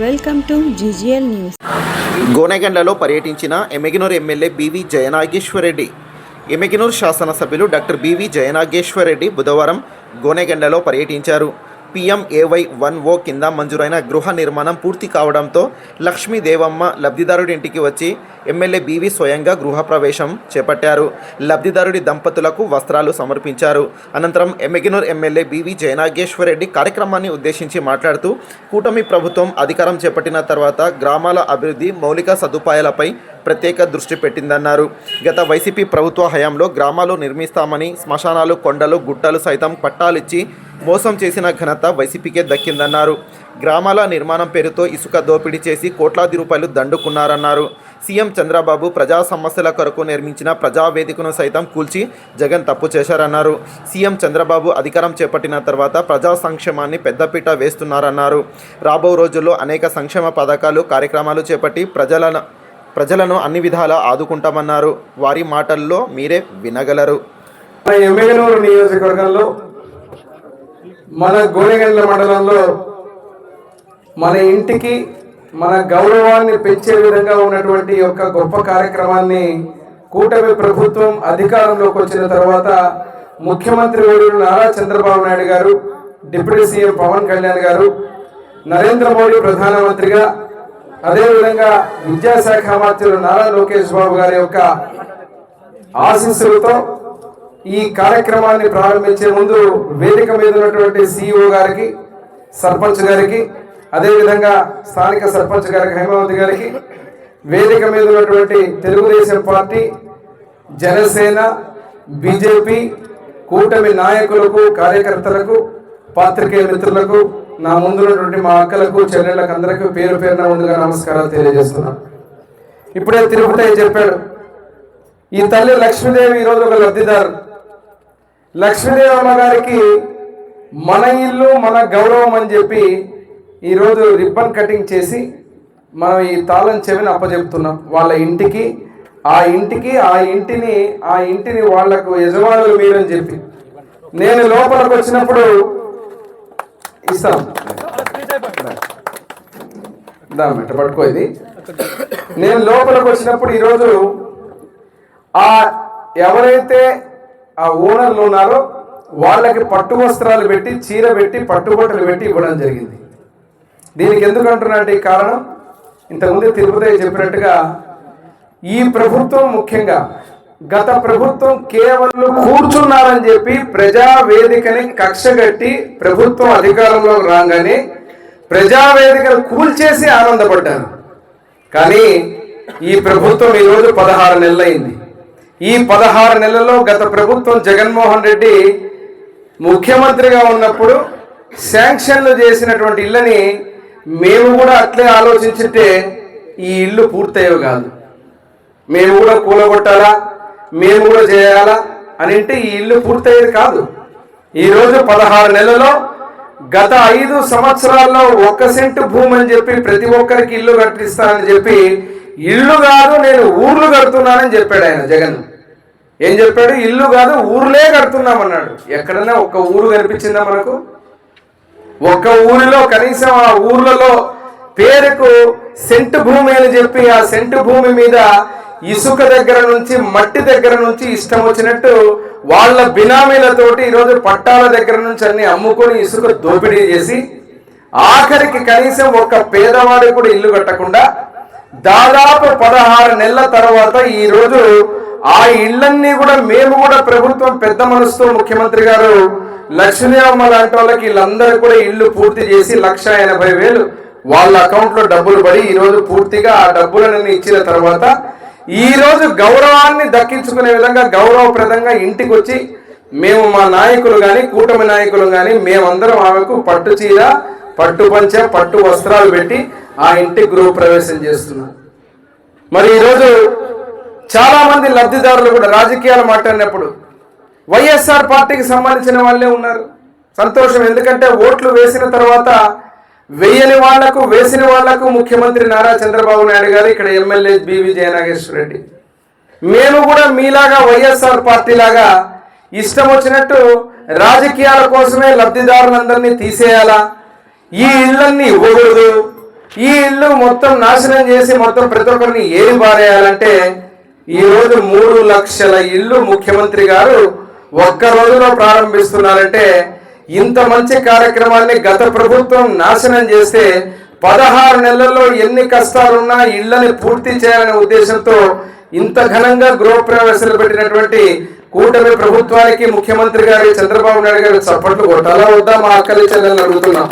Welcome to GGL news. గోనెగండ్లలో పర్యటించిన ఎమెగినూర్ MLA BV Jayanageswara Reddy. ఎమెగినూర్ శాసనసభ్యులు doctor BV Jayanageswara Reddy బుధవారం గోనెగండ్లలో పర్యటించారు. పిఎంఏవై వన్ ఓ కింద మంజూరైన గృహ నిర్మాణం పూర్తి కావడంతో లక్ష్మీదేవమ్మ లబ్ధిదారుడి ఇంటికి వచ్చి ఎమ్మెల్యే బీవీ స్వయంగా గృహప్రవేశం చేపట్టారు. లబ్ధిదారుడి దంపతులకు వస్త్రాలు సమర్పించారు. అనంతరం ఎమ్మెగినూర్ ఎమ్మెల్యే బీవీ జయనాగేశ్వరరెడ్డి కార్యక్రమాన్ని ఉద్దేశించి మాట్లాడుతూ కూటమి ప్రభుత్వం అధికారం చేపట్టిన తర్వాత గ్రామాల అభివృద్ధి మౌలిక సదుపాయాలపై ప్రత్యేక దృష్టి పెట్టిందన్నారు. గత వైసీపీ ప్రభుత్వ హయాంలో గ్రామాలు నిర్మిస్తామని శ్మశానాలు కొండలు గుట్టలు సైతం పట్టాలిచ్చి మోసం చేసిన ఘనత వైసీపీకే దక్కిందన్నారు. గ్రామాల నిర్మాణం పేరుతో ఇసుక దోపిడీ చేసి కోట్లాది రూపాయలు దండుకున్నారన్నారు. సీఎం చంద్రబాబు ప్రజా సమస్యల కొరకు నిర్మించిన ప్రజావేదికను సైతం కూల్చి జగన్ తప్పు చేశారన్నారు. సీఎం చంద్రబాబు అధికారం చేపట్టిన తర్వాత ప్రజా సంక్షేమాన్ని పెద్దపీట వేస్తున్నారన్నారు. రాబో రోజుల్లో అనేక సంక్షేమ పథకాలు కార్యక్రమాలు చేపట్టి ప్రజలను ప్రజలను అన్ని విధాలా ఆదుకుంటామన్నారు. వారి మాటల్లో మీరే వినగలరు. నియోజకవర్గంలో మన గోనెగండ్ల మండలంలో మన ఇంటికి మన గౌరవాన్ని పెంచే విధంగా ఉన్నటువంటి యొక్క గొప్ప కార్యక్రమాన్ని కూటమి ప్రభుత్వం అధికారంలోకి వచ్చిన తర్వాత ముఖ్యమంత్రి వర్యులు నారా చంద్రబాబు నాయుడు గారు డిప్యూటీ సీఎం పవన్ కళ్యాణ్ గారు నరేంద్ర మోడీ ప్రధానమంత్రిగా అదేవిధంగా విద్యాశాఖ మంత్రులు నారా లోకేష్ బాబు గారి యొక్క ఆశీస్సులతో ఈ కార్యక్రమాన్ని ప్రారంభించే ముందు వేదిక మీద ఉన్నటువంటి సిఇఓ గారికి సర్పంచ్ గారికి అదేవిధంగా స్థానిక సర్పంచ్ గారికి హేమావతి గారికి వేదిక మీద ఉన్నటువంటి తెలుగుదేశం పార్టీ జనసేన బీజేపీ కూటమి నాయకులకు కార్యకర్తలకు పాత్రికేయ మిత్రులకు నా ముందున్నటువంటి మా అక్కలకు చెల్లెళ్ళకు అందరికీ పేరు పేరున ముందుగా నమస్కారాలు తెలియజేస్తున్నాను ఇప్పుడే తిరుపతి చెప్పాడు ఈ తల్లి లక్ష్మీదేవి ఈరోజు ఒక లబ్ధిదారు. లక్ష్మీదేవి అమ్మగారికి మన ఇల్లు మన గౌరవం అని చెప్పి ఈరోజు రిబ్బన్ కటింగ్ చేసి మనం ఈ తాళం చెవిని అప్పచెప్తున్నాం. వాళ్ళ ఇంటికి ఆ ఇంటికి ఆ ఇంటిని ఆ ఇంటిని వాళ్ళకు యజమానులు మీరని చెప్పి. నేను లోపలికి వచ్చినప్పుడు ఇస్తాం దా మెట్ట పట్టుకో ఇది. నేను లోపలికి వచ్చినప్పుడు ఈరోజు ఆ ఎవరైతే ఆ ఓనర్లు ఉన్నారో వాళ్ళకి పట్టు వస్త్రాలు పెట్టి చీర పెట్టి పట్టుబట్టలు పెట్టి ఇవ్వడం జరిగింది. దీనికి ఎందుకు అంటున్నట్టు ఈ కారణం? ఇంతకుముందు తిరుపతి చెప్పినట్టుగా ఈ ప్రభుత్వం ముఖ్యంగా గత ప్రభుత్వం కేవలం కూర్చున్నారని చెప్పి ప్రజా వేదికని కక్షగట్టి ప్రభుత్వం అధికారంలో రాగానే ప్రజావేదికను కూల్చేసి ఆనందపడ్డారు. కానీ ఈ ప్రభుత్వం ఈరోజు పదహారు నెలలైంది. ఈ పదహారు నెలల్లో గత ప్రభుత్వం జగన్మోహన్ రెడ్డి ముఖ్యమంత్రిగా ఉన్నప్పుడు శాంక్షన్లు చేసినటువంటి ఇళ్ళని మేము కూడా అట్లే ఆలోచించితే ఈ ఇల్లు పూర్తయ్యేవి కాదు. మేము కూడా కూలగొట్టాలా? మేము కూడా చేయాలా? అని అంటే ఈ ఇల్లు పూర్తయ్యేది కాదు. ఈరోజు పదహారు నెలలో గత ఐదు సంవత్సరాల్లో ఒక సెంటు భూమి అని చెప్పి ప్రతి ఒక్కరికి ఇల్లు కట్టిస్తానని చెప్పి ఇల్లు కాదు నేను ఊర్లు కడుతున్నానని చెప్పాడు ఆయన జగన్. ఏం చెప్పాడు? ఇల్లు కాదు ఊర్లే కడుతున్నామన్నాడు. ఎక్కడన్నా ఒక్క ఊరు కనిపించిందా మనకు? ఒక్క ఊరిలో కనీసం ఆ ఊర్లలో పేరుకు సెంటు భూమి అని చెప్పి ఆ సెంటు భూమి మీద ఇసుక దగ్గర నుంచి మట్టి దగ్గర నుంచి ఇష్టం వచ్చినట్టు వాళ్ళ బినామీలతోటి ఈరోజు పట్టాల దగ్గర నుంచి అన్ని అమ్ముకొని ఇసుక దోపిడీ చేసి ఆఖరికి కనీసం ఒక్క పేదవాడు కూడా ఇల్లు కట్టకుండా దాదాపు పదహారు నెలల తర్వాత ఈరోజు ఆ ఇళ్ళన్నీ కూడా మేము కూడా ప్రభుత్వం పెద్ద మనసుతో ముఖ్యమంత్రి గారు లక్ష్మీ అమ్మ లాంటి వాళ్ళకి వీళ్ళందరూ కూడా ఇల్లు పూర్తి చేసి లక్ష ఎనభై వేలు వాళ్ళ అకౌంట్లో డబ్బులు పడి ఈ రోజు పూర్తిగా ఆ డబ్బులను ఇచ్చిన తర్వాత ఈ రోజు గౌరవాన్ని దక్కించుకునే విధంగా గౌరవప్రదంగా ఇంటికి వచ్చి మేము మా నాయకులు కానీ కూటమి నాయకులు కానీ మేమందరం ఆమెకు పట్టు చీర పట్టు పంచ పట్టు వస్త్రాలు పెట్టి ఆ ఇంటి గృహ ప్రవేశం చేస్తున్నారు. మరి ఈరోజు చాలామంది లబ్ధిదారులు కూడా రాజకీయాలు మాట్లాడినప్పుడు వైఎస్ఆర్ పార్టీకి సంబంధించిన వాళ్ళే ఉన్నారు. సంతోషం ఎందుకంటే ఓట్లు వేసిన తర్వాత వేయని వాళ్ళకు వేసిన వాళ్ళకు ముఖ్యమంత్రి నారా చంద్రబాబు నాయుడు గారు ఇక్కడ ఎమ్మెల్యే బివి జయనాగేశ్వర రెడ్డి. మేము కూడా మీలాగా వైఎస్ఆర్ పార్టీ లాగా ఇష్టం వచ్చినట్టు రాజకీయాల కోసమే లబ్ధిదారులందరినీ తీసేయాలా? ఈ ఇళ్ళన్నీ ఇవ్వకూడదు. ఈ ఇల్లు మొత్తం నాశనం చేసి మొత్తం ప్రతి ఒక్కరిని ఏరి పారేయాలంటే ఈ రోజు మూడు లక్షల ఇల్లు ముఖ్యమంత్రి గారు ఒక్క రోజులో ప్రారంభిస్తున్నారంటే ఇంత మంచి కార్యక్రమాన్ని గత ప్రభుత్వం నాశనం చేస్తే పదహారు నెలల్లో ఎన్ని కష్టాలున్నా ఇళ్ళని పూర్తి చేయాలనే ఉద్దేశంతో ఇంత ఘనంగా గృహప్రవేశాలు పెట్టినటువంటి కూటమి ప్రభుత్వానికి ముఖ్యమంత్రి గారి చంద్రబాబు నాయుడు గారు చప్పట్లు కొట్టాలా వద్దా? మా అక్కలి చెల్లెల్ని అడుగుతున్నాం.